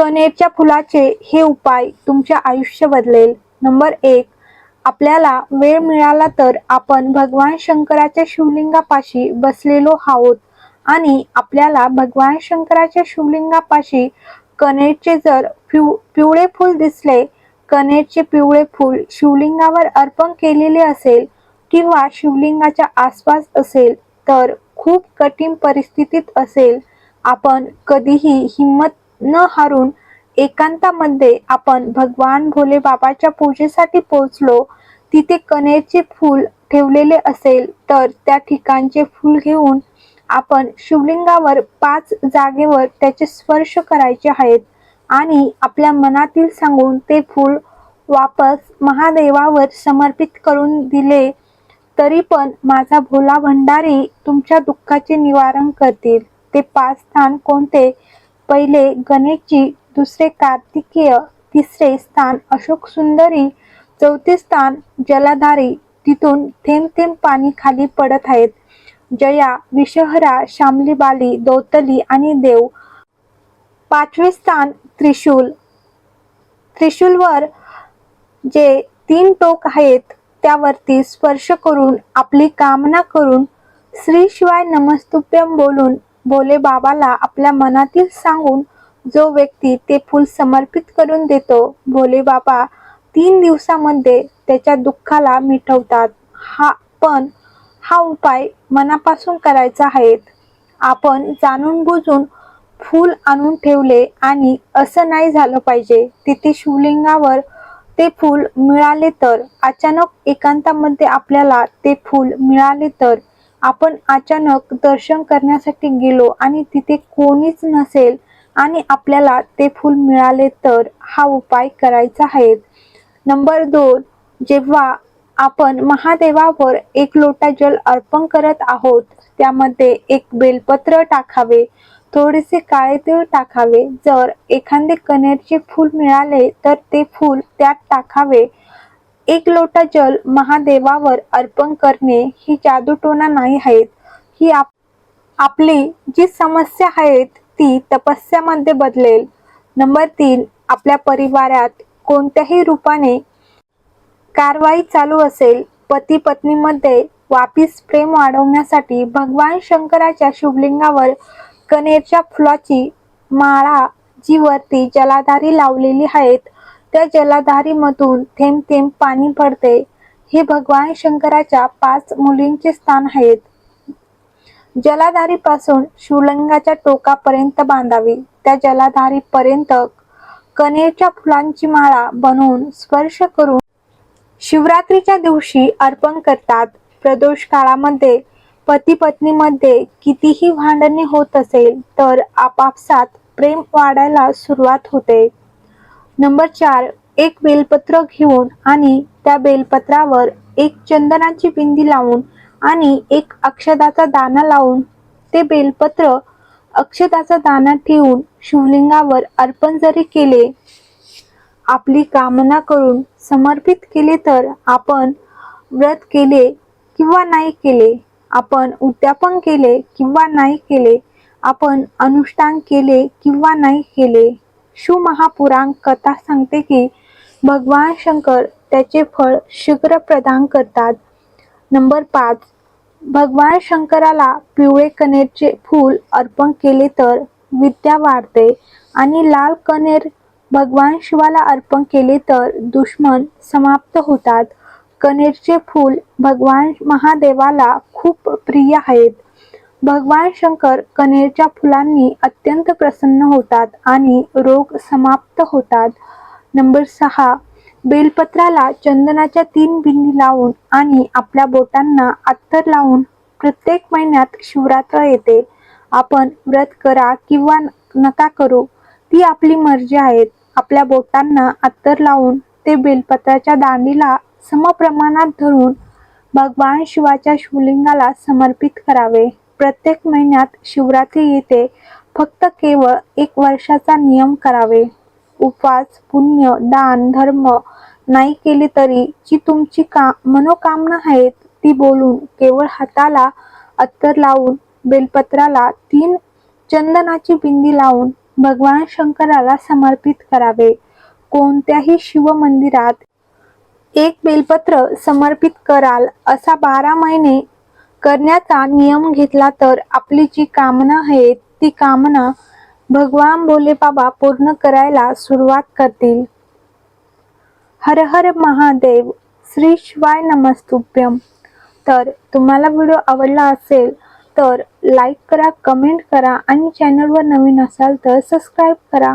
कनेरच्या फुलाचे हे उपाय तुमचे आयुष्य बदलेल. नंबर एक आपल्याला वेळ मिळाला तर आपण भगवान शंकराच्या शिवलिंगापाशी बसलेलो आहोत आणि आपल्याला भगवान शंकराच्या शिवलिंगापाशी कनेरचे जर पिव पिवळे फूल दिसले कनेरचे पिवळे फूल शिवलिंगावर अर्पण केलेले असेल किंवा शिवलिंगाच्या आसपास असेल तर खूप कठीण परिस्थितीत असेल. आपण कधीही हिंमत न हारून एकांतामध्ये आपण भगवान भोले बाबाच्या पूजेसाठी पोहोचलो तिथे कनेरचे फूल ठेवलेले असेल तर त्या ठिकाणचे फूल घेऊन आपण शिवलिंगावर पाच जागेवर त्याचे स्पर्श करायचे आहेत आणि आपल्या मनातील सांगून ते फूल वापस महादेवावर समर्पित करून दिले तरी पण माझा भोला भंडारी तुमच्या दुःखाचे निवारण करतील. ते पाच स्थान कोणते? पहिले गणेशजी दुसरे कार्तिकेय तिसरे स्थान अशोक सुंदरी चौथे स्थान जलाधारी. तिथून थेंब थेंब पाणी खाली पडत आहेत. जया विषहरा शामलीबाली दौतली आणि देव. पाचवे स्थान त्रिशूल. त्रिशूलवर जे तीन टोक आहेत त्यावरती स्पर्श करून आपली कामना करून श्री शिवाय नमस्तुभ्यम बोलून भोले बाबाला आपल्या मनातील सांगून जो व्यक्ती ते फूल समर्पित करून देतो भोले बाबा तीन दिवसामध्ये त्याच्या दुःखाला मिटवतात. हा पण हा उपाय मनापासून करायचा आहे. आपण जाणून बुजून फूल आणून ठेवले आणि असं नाही झालं पाहिजे. तिथे शिवलिंगावर ते फूल मिळाले तर अचानक एकांतामध्ये आपल्याला ते फूल मिळाले तर आपण अचानक दर्शन करण्यासाठी गेलो आणि तिथे कोणीच नसेल आणि आपल्याला ते फूल मिळाले तर हा उपाय करायचा आहे. नंबर दोन जेव्हा आपण महादेवावर एक लोटा जल अर्पण करत आहोत त्यामध्ये एक बेलपत्र टाकावे थोडेसे काळे तीळ टाकावे. जर एखादे कनेरचे फूल मिळाले तर ते फूल त्यात टाकावे. एक लोटा जल महादेवावर अर्पण करणे ही जादूटोना नाही आहेत. ही आप आपली जी समस्या आहेत ती तपस्यामध्ये बदलेल. नंबर तीन आपल्या परिवारात कोणत्याही रूपाने कारवाई चालू असेल पती पत्नीमध्ये वापिस प्रेम वाढवण्यासाठी भगवान शंकराच्या शिवलिंगावर कनेरच्या फुलाची माळा जी वरती जलाधारी लावलेली आहेत. त्या जलाधारीमधून थेंब थेंब पाणी पडते. हे भगवान शंकराच्या पाच मुलींचे स्थान आहेत. जलाधारीपासून शिवलिंगाच्या टोकापर्यंत बांधावी. त्या जलाधारीपर्यंत कनेरच्या फुलांची माळा बनवून स्पर्श करून शिवरात्रीच्या दिवशी अर्पण करतात. प्रदोष काळामध्ये पती पत्नीमध्ये कितीही भांडणे होत असेल तर आपापसात प्रेम वाढायला सुरुवात होते. नंबर चार एक बेलपत्र घेऊन आणि त्या बेलपत्रावर एक चंदनाची बिंदी लावून आणि एक अक्षदाचा दाना लावून ते बेलपत्र अक्षदाचा दाना ठेवून शिवलिंगावर अर्पण जरी केले आपली कामना करून समर्पित केले तर आपण व्रत केले किंवा नाही केले आपण उद्यापन केले किंवा नाही केले आपण अनुष्ठान केले किंवा नाही केले. शिवमहापुराण कथा सांगते की भगवान शंकर त्याचे फळ शीघ्र प्रदान करतात. नंबर पाच भगवान शंकराला पिवळे कनेरचे फूल अर्पण केले तर विद्या वाढते आणि लाल कनेर भगवान शिवाला अर्पण केले तर दुश्मन समाप्त होतात. कनेरचे फूल भगवान महादेवाला खूप प्रिय आहेत. भगवान शंकर कनेरच्या फुलांनी अत्यंत प्रसन्न होतात आणि रोग समाप्त होतात. नंबर सहा बेलपत्राला चंदनाच्या तीन बिंदी लावून आणि आपल्या बोटांना अत्तर लावून प्रत्येक महिन्यात शिवरात्र येते. आपण व्रत करा किंवा नका करू ती आपली मर्जी आहे. आपल्या बोटांना अत्तर लावून ते बेलपत्राच्या दांडीला समप्रमाणात धरून भगवान शिवाच्या शिवलिंगाला समर्पित करावे. प्रत्येक महिन्यात शिवरात्री येते फक्त केवळ एक वर्षाचा नियम करावे. उपवास पुण्य दान धर्म नाही केले तरी जी तुमची का मनोकामना आहेत ती बोलून केवळ हाताला अत्तर लावून बेलपत्राला तीन चंदनाची बिंदी लावून भगवान शंकराला समर्पित करावे. कोणत्याही शिव मंदिरात एक बेलपत्र समर्पित कराल असा बारा महिने करण्याचा नियम घेतला तर आपली जी कामना आहे ती कामना भगवान भोले बाबा पूर्ण करायला सुरुवात करतील. हर हर महादेव श्री शिवाय नमस्तुभ्यम. तर तुम्हाला व्हिडिओ आवडला असेल तर लाईक करा कमेंट करा आणि चॅनलवर नवीन असाल तर सबस्क्राईब करा.